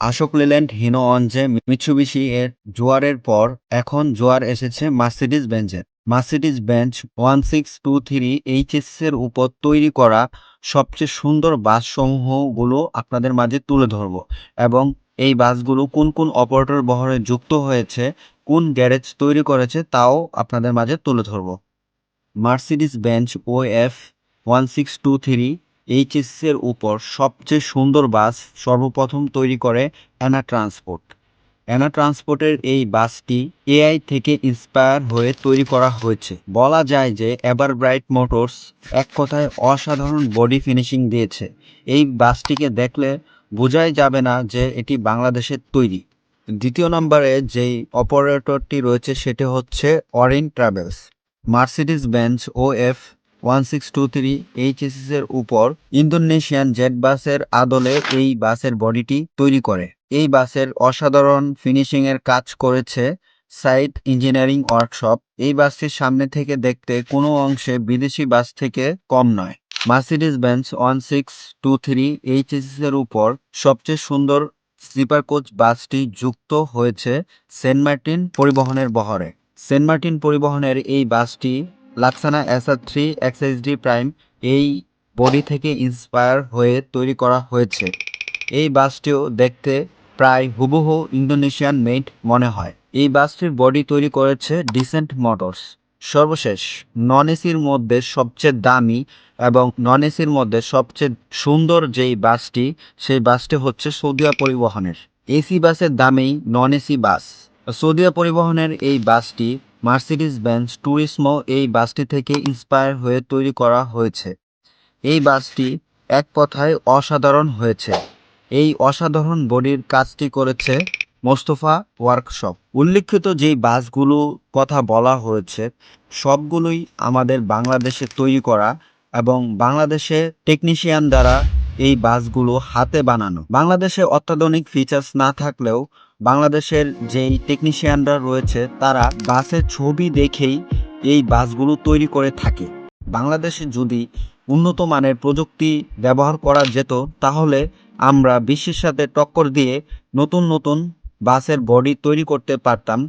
Ashok Leyland, Hino অঞ্জে Mitsubishi এর জোয়ারের পর এখন জোয়ার এসেছে Mercedes বেঞ্জের Mercedes Benz one six two three HS এর উপর তৈরি করা সবচেয়ে সুন্দর বাসসমূহগুলো আপনাদের মাঝে তুলে ধরব এবং এই বাসগুলো কোন কোন অপারেটর বহরে যুক্ত হয়েছে, কোন গ্যারেজ তৈরি করেছে তাও আপনাদের মাঝে তুলে ধরব। Mercedes Benz O F one six two three HS এর উপর সবচেয়ে সুন্দর বাস সর্বপ্রথম তৈরি করে অ্যানা ট্রান্সপোর্ট। অ্যানা ট্রান্সপোর্টের এই বাসটি এআই থেকে ইন্সপায়ার হয়ে তৈরি করা হয়েছে। বলা যায় যে এভার ব্রাইট মোটরস এক কথায় অসাধারণ বডি ফিনিশিং দিয়েছে। এই বাসটিকে দেখলে বোঝাই যাবে না যে এটি বাংলাদেশের তৈরি। দ্বিতীয় নম্বরে যেই অপারেটরটি রয়েছে সেটি হচ্ছে অরেন travels. Mercedes Benz O F one six two three HSS এর উপর ইন্দোনেশিয়ান জেট বাসের আদলে এই বাসের বডিটি তৈরি করে। এই বাসের অসাধারণ ফিনিশিং এর কাজ করেছে সাইড ইঞ্জিনিয়ারিং ওয়ার্কশপ। এই বাসটির সামনে থেকে দেখতে কোনো অংশে বিদেশি বাস থেকে কম নয়। Mercedes Benz one six two three এর উপর সবচেয়ে সুন্দর স্লিপার কোচ বাসটি যুক্ত হয়েছে সেন্ট মার্টিন পরিবহনের বহরে। সেন্ট মার্টিন পরিবহনের এই বাসটি Laksana SR three XSD prime এই বডি থেকে ইন্সপায়ার হয়ে তৈরি করা হয়েছে। এই বাসটিও দেখতে প্রায় হুবহু ইন্দোনেশিয়ান মেড মনে হয়। এই বাসটির বডি তৈরি করেছে ডিসেন্ট মোটরস। সর্বশেষ নন এসির মধ্যে সবচেয়ে দামি এবং নন এসির মধ্যে সবচেয়ে সুন্দর যেই বাসটি, সেই বাসটি হচ্ছে সৌদিয়া পরিবহনের। এসি বাসের দামেই নন এসি বাস। সৌদিয়া পরিবহনের এই বাসটি মার্সিডিজ বেঞ্চ ট্যুরিসমো এই বাসটি থেকে ইন্সপায়ার হয়ে তৈরি করা হয়েছে। এই বাসটি এক কথায় অসাধারণ হয়েছে। এই অসাধারণ বডির কাজটি করেছে মোস্তফা ওয়ার্কশপ। উল্লিখিত যেই বাসগুলো কথা বলা হয়েছে, সবগুলোই আমাদের বাংলাদেশে তৈরি করা এবং বাংলাদেশে টেকনিশিয়ান দ্বারা এই বাসগুলো হাতে বানানো। বাংলাদেশে অত্যাধুনিক ফিচার্স না থাকলেও বাংলাদেশের যেই টেকনিশিয়ানরা রয়েছে, তারা বাসের ছবি দেখেই এই বাসগুলো তৈরি করে থাকে। বাংলাদেশে যদি উন্নত মানের প্রযুক্তি ব্যবহার করা যেত, তাহলে আমরা বিশ্বের সাথে টক্কর দিয়ে নতুন নতুন বাসের বডি তৈরি করতে পারতাম।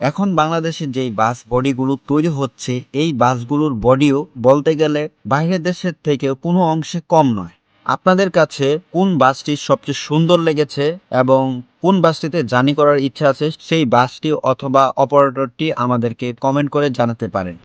এখন বাংলাদেশে যেই বাস বডিগুলো তৈরি হচ্ছে, এই বাসগুলোর বডিও বলতে গেলে বাইরের দেশের থেকে কোনো অংশে কম নয়। আপনাদের কাছে কোন বাসটি সবচেয়ে সুন্দর লেগেছে এবং কোন বাসটিতে জার্নি করার ইচ্ছা আছে, সেই বাসটি অথবা অপারেটরটি আমাদেরকে কমেন্ট করে জানাতে পারেন।